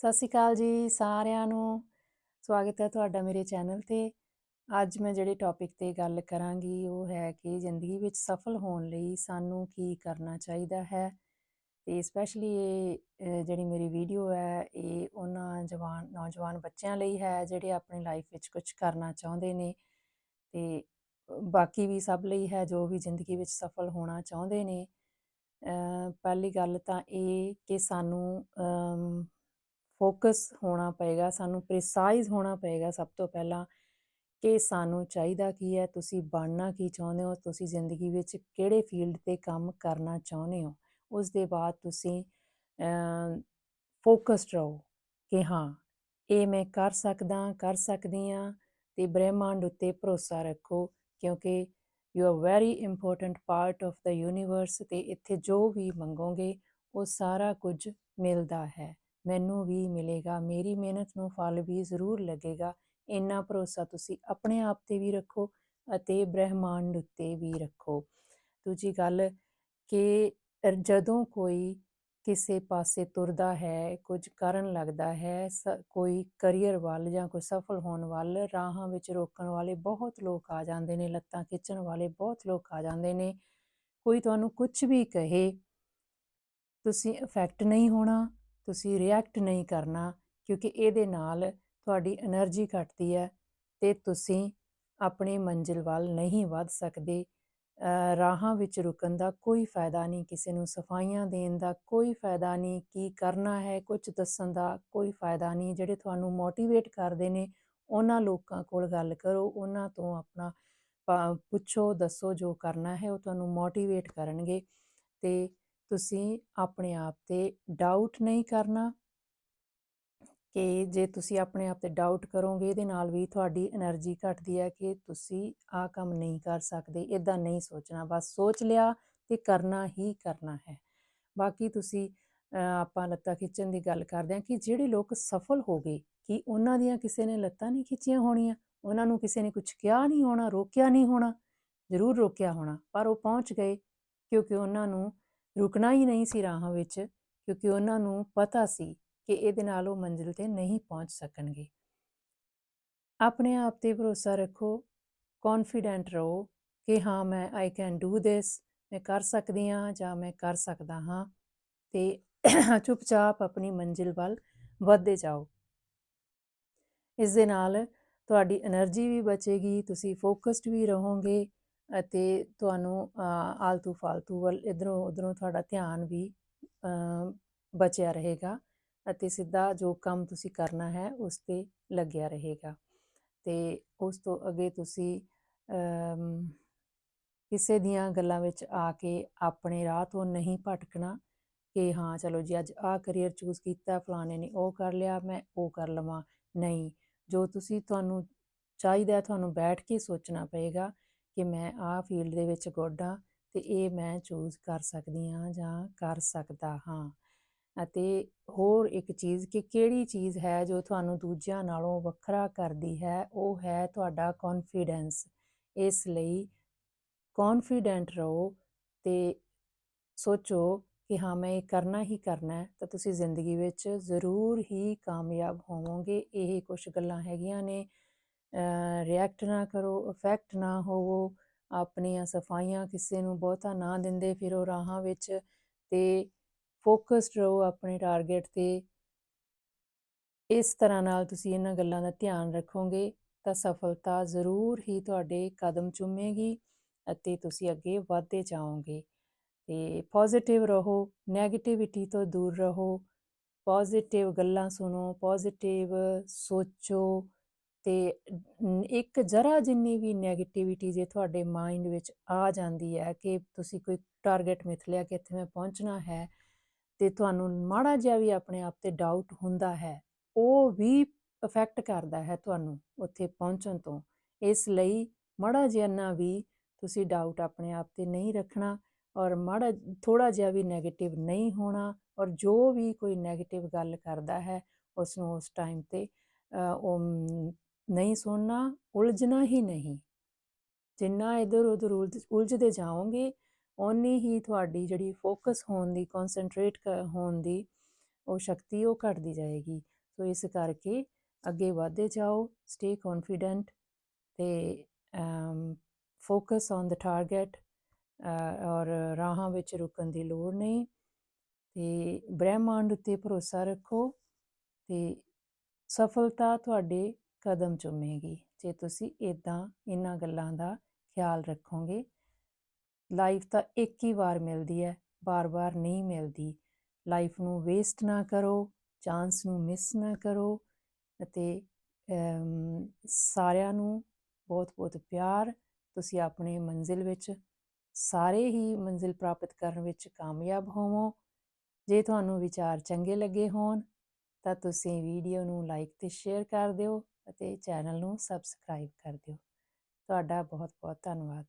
ਸਤਿ ਸ਼੍ਰੀ ਅਕਾਲ ਜੀ ਸਾਰਿਆਂ ਨੂੰ। ਸਵਾਗਤ ਹੈ ਤੁਹਾਡਾ ਮੇਰੇ ਚੈਨਲ ਤੇ। ਅੱਜ ਮੈਂ ਜਿਹੜੇ ਟੌਪਿਕ ਤੇ ਗੱਲ ਕਰਾਂਗੀ, ਉਹ ਹੈ ਕਿ ਜ਼ਿੰਦਗੀ ਵਿੱਚ ਸਫਲ ਹੋਣ ਲਈ ਸਾਨੂੰ ਕੀ ਕਰਨਾ ਚਾਹੀਦਾ ਹੈ ਤੇ ਸਪੈਸ਼ਲੀ ਇਹ ਜਿਹੜੀ ਮੇਰੀ ਵੀਡੀਓ ਹੈ, ਇਹ ਉਹਨਾਂ ਜਵਾਨ, ਨੌਜਵਾਨ ਬੱਚਿਆਂ ਲਈ ਹੈ, ਜਿਹੜੇ ਆਪਣੀ ਲਾਈਫ ਵਿੱਚ ਕੁਝ ਕਰਨਾ ਚਾਹੁੰਦੇ ਨੇ ਤੇ ਬਾਕੀ ਵੀ ਸਭ ਲਈ ਹੈ, ਜੋ ਵੀ ਜ਼ਿੰਦਗੀ ਵਿੱਚ ਸਫਲ ਹੋਣਾ ਚਾਹੁੰਦੇ ਨੇ। ਪਹਿਲੀ ਗੱਲ ਤਾਂ ਇਹ ਕਿ ਸਾਨੂੰ ਫੋਕਸ ਹੋਣਾ ਪਏਗਾ, ਸਾਨੂੰ ਪ੍ਰੀਸਾਈਜ਼ ਹੋਣਾ ਪਏਗਾ ਸਭ ਤੋਂ ਪਹਿਲਾਂ ਕਿ ਸਾਨੂੰ ਚਾਹੀਦਾ ਕੀ ਹੈ, ਤੁਸੀਂ ਬਣਨਾ ਕੀ ਚਾਹੁੰਦੇ ਹੋ, ਤੁਸੀਂ ਜ਼ਿੰਦਗੀ ਵਿੱਚ ਕਿਹੜੇ ਫੀਲਡ ਤੇ ਕੰਮ ਕਰਨਾ ਚਾਹੁੰਦੇ ਹੋ ਉਸ ਦੇ ਬਾਅਦ ਤੁਸੀਂ ਫੋਕਸਡ ਰਹੋ ਕਿ ਹਾਂ, ਇਹ ਮੈਂ ਕਰ ਸਕਦਾ, ਕਰ ਸਕਦੀ ਹਾਂ ਤੇ ਬ੍ਰਹਿਮੰਡ ਉੱਤੇ ਭਰੋਸਾ ਰੱਖੋ ਕਿਉਂਕਿ you are very important part of the universe ਤੇ ਇੱਥੇ ਜੋ ਵੀ ਮੰਗੋਗੇ, ਉਹ ਸਾਰਾ ਕੁਝ ਮਿਲਦਾ ਹੈ। ਮੈਨੂੰ ਵੀ ਮਿਲੇਗਾ, ਮੇਰੀ ਮਿਹਨਤ ਨੂੰ ਫਲ ਵੀ ਜ਼ਰੂਰ ਲੱਗੇਗਾ। ਇੰਨਾ ਭਰੋਸਾ ਤੁਸੀਂ ਆਪਣੇ ਆਪ ਤੇ ਵੀ ਰੱਖੋ ਅਤੇ ਬ੍ਰਹਿਮੰਡ ਉੱਤੇ ਵੀ ਰੱਖੋ। ਦੂਜੀ ਗੱਲ ਕਿ ਜਦੋਂ ਕੋਈ ਕਿਸੇ ਪਾਸੇ ਤੁਰਦਾ ਹੈ, ਕੁਝ ਕਰਨ ਲੱਗਦਾ ਹੈ, ਸ- ਕੋਈ ਕਰੀਅਰ ਵੱਲ ਜਾਂ ਕੋਈ ਸਫਲ ਹੋਣ ਵੱਲ ਰਾਹਾਂ ਵਿੱਚ ਰੋਕਣ ਵਾਲੇ ਬਹੁਤ ਲੋਕ ਆ ਜਾਂਦੇ ਨੇ, ਲੱਤਾਂ ਖਿੱਚਣ ਵਾਲੇ ਬਹੁਤ ਲੋਕ ਆ ਜਾਂਦੇ ਨੇ। ਕੋਈ ਤੁਹਾਨੂੰ ਕੁਝ ਵੀ ਕਹੇ, ਤੁਸੀਂ ਇਫੈਕਟ ਨਹੀਂ ਹੋਣਾ। ਤੁਸੀਂ ਰਿਐਕਟ ਨਹੀਂ ਕਰਨਾ ਕਿਉਂਕਿ ਇਹਦੇ ਨਾਲ ਤੁਹਾਡੀ એનર્ਜੀ ਘਟਦੀ ਹੈ ਤੇ ਤੁਸੀਂ ਆਪਣੀ ਮੰਜ਼ਿਲ ਵੱਲ ਨਹੀਂ ਵੱਧ ਸਕਦੇ। ਰਾਹਾਂ ਵਿੱਚ ਰੁਕਣ ਦਾ ਕੋਈ ਫਾਇਦਾ ਨਹੀਂ, ਕਿਸੇ ਨੂੰ ਸਫਾਈਆਂ ਦੇਣ ਦਾ ਕੋਈ ਫਾਇਦਾ ਨਹੀਂ, ਕੀ ਕਰਨਾ ਹੈ ਕੁਝ ਦੱਸਣ ਦਾ ਕੋਈ ਫਾਇਦਾ ਨਹੀਂ, ਜਿਹੜੇ ਤੁਹਾਨੂੰ ਮੋਟੀਵੇਟ ਕਰਦੇ ਨੇ, ਉਹਨਾਂ ਲੋਕਾਂ ਕੋਲ ਗੱਲ ਕਰੋ, ਉਹਨਾਂ ਤੋਂ ਆਪਣਾ ਪੁੱਛੋ, ਦੱਸੋ ਜੋ ਕਰਨਾ ਹੈ, ਉਹ ਤੁਹਾਨੂੰ ਮੋਟੀਵੇਟ ਕਰਨਗੇ ਤੇ ਤੁਸੀਂ ਆਪਣੇ ਆਪ ਤੇ ਡਾਊਟ ਨਹੀਂ ਕਰਨਾ ਕਿ ਜੇ ਤੁਸੀਂ ਆਪਣੇ ਆਪ ਤੇ ਡਾਊਟ ਕਰੋਗੇ, ਇਹਦੇ ਨਾਲ ਵੀ ਤੁਹਾਡੀ એનર્ਜੀ ਘਟਦੀ ਹੈ ਕਿ ਤੁਸੀਂ ਆਹ ਕੰਮ ਨਹੀਂ ਕਰ ਸਕਦੇ ਇਦਾਂ ਨਹੀਂ ਸੋਚਣਾ। ਬਸ ਸੋਚ ਲਿਆ ਕਿ ਕਰਨਾ ਹੀ ਕਰਨਾ ਹੈ। ਬਾਕੀ ਤੁਸੀਂ ਆਪਾਂ ਲੱਤਾਂ ਖਿੱਚਣ ਦੀ ਗੱਲ ਕਰਦੇ ਹਾਂ ਕਿ ਜਿਹੜੇ ਲੋਕ ਸਫਲ ਹੋ ਗਏ, ਕਿ ਉਹਨਾਂ ਦੀਆਂ ਕਿਸੇ ਨੇ ਲੱਤਾਂ ਨਹੀਂ ਖਿੱਚੀਆਂ ਹੋਣੀਆਂ? ਉਹਨਾਂ ਨੂੰ ਕਿਸੇ ਨੇ ਕੁਝ ਕਿਹਾ ਨਹੀਂ ਹੋਣਾ, ਰੋਕਿਆ ਨਹੀਂ ਹੋਣਾ? ਜ਼ਰੂਰ ਰੋਕਿਆ ਹੋਣਾ, ਪਰ ਉਹ ਪਹੁੰਚ ਗਏ ਕਿਉਂਕਿ ਉਹਨਾਂ ਨੂੰ ਰੁਕਣਾ ਹੀ ਨਹੀਂ ਸੀ ਰਾਹਾਂ ਵਿੱਚ, ਕਿਉਂਕਿ ਉਹਨਾਂ ਨੂੰ ਪਤਾ ਸੀ ਕਿ ਇਹਦੇ ਨਾਲ ਉਹ ਮੰਜ਼ਿਲ ਤੇ ਨਹੀਂ ਪਹੁੰਚ ਸਕਣਗੇ। ਆਪਣੇ ਆਪ ਤੇ ਭਰੋਸਾ ਰੱਖੋ ਕੌਨਫੀਡੈਂਟ ਰਹੋ ਕਿ ਹਾਂ, ਮੈਂ ਆਈ ਕੈਨ ਡੂ ਥਿਸ ਮੈਂ ਕਰ ਸਕਦੀ ਹਾਂ ਜਾਂ ਮੈਂ ਕਰ ਸਕਦਾ ਹਾਂ ਤੇ ਚੁੱਪਚਾਪ ਆਪਣੀ ਮੰਜ਼ਿਲ ਵੱਲ ਵਧਦੇ ਜਾਓ। ਇਸ ਦੇ ਨਾਲ ਤੁਹਾਡੀ એનર્ਜੀ ਵੀ ਬਚੇਗੀ, ਤੁਸੀਂ ਫੋਕਸਡ ਵੀ ਰਹੋਗੇ ਅਤੇ ਤੁਹਾਨੂੰ ਆਲਤੂ ਫਾਲਤੂ ਵੱਲ ਇਧਰੋਂ ਉਧਰੋਂ ਤੁਹਾਡਾ ਧਿਆਨ ਵੀ ਬਚਿਆ ਰਹੇਗਾ ਅਤੇ ਸਿੱਧਾ ਜੋ ਕੰਮ ਤੁਸੀਂ ਕਰਨਾ ਹੈ ਉਸ ਤੇ ਲੱਗਿਆ ਰਹੇਗਾ। ਤੇ ਉਸ ਤੋਂ ਅੱਗੇ ਤੁਸੀਂ ਕਿਸੇ ਦੀਆਂ ਗੱਲਾਂ ਵਿੱਚ ਆ ਕੇ ਆਪਣੇ ਰਾਹ ਤੋਂ ਨਹੀਂ ਭਟਕਣਾ ਕਿ ਹਾਂ, ਚਲੋ ਜੀ ਅੱਜ ਆਹ ਕਰੀਅਰ ਚੂਜ਼ ਕੀਤਾ, ਫਲਾਣੇ ਨੇ ਉਹ ਕਰ ਲਿਆ, ਮੈਂ ਉਹ ਕਰ ਲਵਾਂ। ਨਹੀਂ, ਜੋ ਤੁਸੀਂ ਤੁਹਾਨੂੰ ਚਾਹੀਦਾ ਤੁਹਾਨੂੰ ਬੈਠ ਕੇ ਸੋਚਣਾ ਪਏਗਾ ਕਿ ਮੈਂ ਆਹ ਫੀਲਡ ਦੇ ਵਿੱਚ ਗੁੱਡ ਹਾਂ ਤੇ ਇਹ ਮੈਂ ਚੂਜ਼ ਕਰ ਸਕਦੀ ਹਾਂ ਜਾਂ ਕਰ ਸਕਦਾ ਹਾਂ। ਅਤੇ ਹੋਰ ਇੱਕ ਚੀਜ਼ ਕਿ ਕਿਹੜੀ ਚੀਜ਼ ਹੈ ਜੋ ਤੁਹਾਨੂੰ ਦੂਜਿਆਂ ਨਾਲੋਂ ਵੱਖਰਾ ਕਰਦੀ ਹੈ, ਉਹ ਹੈ ਤੁਹਾਡਾ ਕੌਨਫੀਡੈਂਸ ਇਸ ਲਈ ਕੌਨਫੀਡੈਂਟ ਰਹੋ ਤੇ ਸੋਚੋ ਕਿ ਹਾਂ, ਮੈਂ ਇਹ ਕਰਨਾ ਹੀ ਕਰਨਾ ਹੈ, ਤਾਂ ਤੁਸੀਂ ਜ਼ਿੰਦਗੀ ਵਿੱਚ ਜ਼ਰੂਰ ਹੀ ਕਾਮਯਾਬ ਹੋਵੋਗੇ। ਇਹ ਕੁਝ ਗੱਲਾਂ ਹੈਗੀਆਂ ਨੇ ਰਿਐਕਟ ਨਾ ਕਰੋ ਇਫੈਕਟ ਨਾ ਹੋਵੋ, ਆਪਣੀਆਂ ਸਫਾਈਆਂ ਕਿਸੇ ਨੂੰ ਬਹੁਤਾ ਨਾ ਦਿੰਦੇ, ਫਿਰੋ ਰਾਹਾਂ ਵਿੱਚ ਤੇ ਫੋਕਸਡ ਰਹੋ ਆਪਣੇ ਟਾਰਗੇਟ ਤੇ। ਇਸ ਤਰ੍ਹਾਂ ਨਾਲ ਤੁਸੀਂ ਇਹਨਾਂ ਗੱਲਾਂ ਦਾ ਧਿਆਨ ਰੱਖੋਗੇ ਤਾਂ ਸਫਲਤਾ ਜ਼ਰੂਰ ਹੀ ਤੁਹਾਡੇ ਕਦਮ ਚੁੰਮੇਗੀ ਅਤੇ ਤੁਸੀਂ ਅੱਗੇ ਵਧਦੇ ਜਾਓਗੇ। ਤੇ ਪੋਜ਼ਿਟਿਵ ਰਹੋ 네ਗੇਟਿਵਿਟੀ ਤੋਂ ਦੂਰ ਰਹੋ ਪੋਜ਼ਿਟਿਵ ਗੱਲਾਂ ਸੁਣੋ ਪੋਜ਼ਿਟਿਵ ਸੋਚੋ ਤੇ ਇੱਕ ਜਰਾ ਜਿੰਨੀ ਵੀ 네ਗੇਟਿਵਿਟੀ ਜੇ ਤੁਹਾਡੇ ਮਾਈਂਡ ਵਿੱਚ ਆ ਜਾਂਦੀ ਹੈ ਕਿ ਤੁਸੀਂ ਕੋਈ ਟਾਰਗੇਟ ਮਿਥ ਲਿਆ ਕਿ ਇੱਥੇ ਮੈਂ ਪਹੁੰਚਣਾ ਹੈ ਤੇ ਤੁਹਾਨੂੰ ਮਾੜਾ ਜਿਹਾ ਵੀ ਆਪਣੇ ਆਪ ਤੇ ਡਾਊਟ ਹੁੰਦਾ ਹੈ, ਉਹ ਵੀ ਇਫੈਕਟ ਕਰਦਾ ਹੈ ਤੁਹਾਨੂੰ ਉੱਥੇ ਪਹੁੰਚਣ ਤੋਂ। ਇਸ ਲਈ ਮਾੜਾ ਜਿਹਾ ਨਾ ਵੀ ਤੁਸੀਂ ਡਾਊਟ ਆਪਣੇ ਆਪ ਤੇ ਨਹੀਂ ਰੱਖਣਾ ਔਰ ਮਾੜਾ ਥੋੜਾ ਜਿਹਾ ਵੀ 네ਗੇਟਿਵ ਨਹੀਂ ਹੋਣਾ ਔਰ ਜੋ ਵੀ ਕੋਈ 네ਗੇਟਿਵ ਗੱਲ ਕਰਦਾ ਹੈ ਉਸ ਨੂੰ ਉਸ ਟਾਈਮ ਤੇ ਉਹ ਨਹੀਂ ਸੁਣਨਾ, ਉਲਝਣਾ ਹੀ ਨਹੀਂ। ਜਿੰਨਾ ਇਧਰ ਉਧਰ ਉਲਝ, ਉਲਝਦੇ ਜਾਓਗੇ, ਓਨੀ ਹੀ ਤੁਹਾਡੀ ਜਿਹੜੀ ਫੋਕਸ ਹੋਣ ਦੀ ਕਨਸੈਂਟਰੇਟ ਹੋਣ ਦੀ, ਉਹ ਸ਼ਕਤੀ ਉਹ ਘਟਦੀ ਜਾਏਗੀ। ਸੋ ਇਸ ਕਰਕੇ ਅੱਗੇ ਵਧਦੇ ਜਾਓ ਸਟੇ ਕੌਨਫੀਡੈਂਟ ਤੇ ਫੋਕਸ ਔਨ ਦ ਟਾਰਗੇਟ ਔਰ ਰਾਹਾਂ ਵਿੱਚ ਰੁਕਣ ਦੀ ਲੋੜ ਨਹੀਂ। ਤੇ ਬ੍ਰਹਿਮੰਡ ਉੱਤੇ ਭਰੋਸਾ ਰੱਖੋ ਤੇ ਸਫਲਤਾ ਤੁਹਾਡੇ ਕਦਮ ਚੁੰਮੇਗੀ। ਜੇ ਤੁਸੀਂ ਇਦਾਂ ਇਹਨਾਂ ਗੱਲਾਂ ਦਾ ਖਿਆਲ ਰੱਖੋਗੇ ਲਾਈਫ ਤਾਂ ਇੱਕ ਹੀ ਵਾਰ ਮਿਲਦੀ ਹੈ ਬਾਰ-ਬਾਰ ਨਹੀਂ ਮਿਲਦੀ। ਲਾਈਫ ਨੂੰ ਵੇਸਟ ਨਾ ਕਰੋ ਚਾਂਸ ਨੂੰ ਮਿਸ ਨਾ ਕਰੋ ਅਤੇ ਸਾਰਿਆਂ ਨੂੰ ਬਹੁਤ-ਬਹੁਤ ਪਿਆਰ। ਤੁਸੀਂ ਆਪਣੇ ਮੰਜ਼ਿਲ ਵਿੱਚ ਸਾਰੇ ਹੀ ਮੰਜ਼ਿਲ ਪ੍ਰਾਪਤ ਕਰਨ ਵਿੱਚ ਕਾਮਯਾਬ ਹੋਵੋ। ਜੇ ਤੁਹਾਨੂੰ ਵਿਚਾਰ ਚੰਗੇ ਲੱਗੇ ਹੋਣ, ਤਾਂ ਤੁਸੀਂ ਵੀਡੀਓ ਨੂੰ ਲਾਈਕ ਤੇ ਸ਼ੇਅਰ ਕਰ ਦਿਓ। ਅਤੇ ਚੈਨਲ ਨੂੰ ਸਬਸਕ੍ਰਾਈਬ ਕਰ ਦਿਓ। ਤੁਹਾਡਾ ਬਹੁਤ ਬਹੁਤ ਧੰਨਵਾਦ।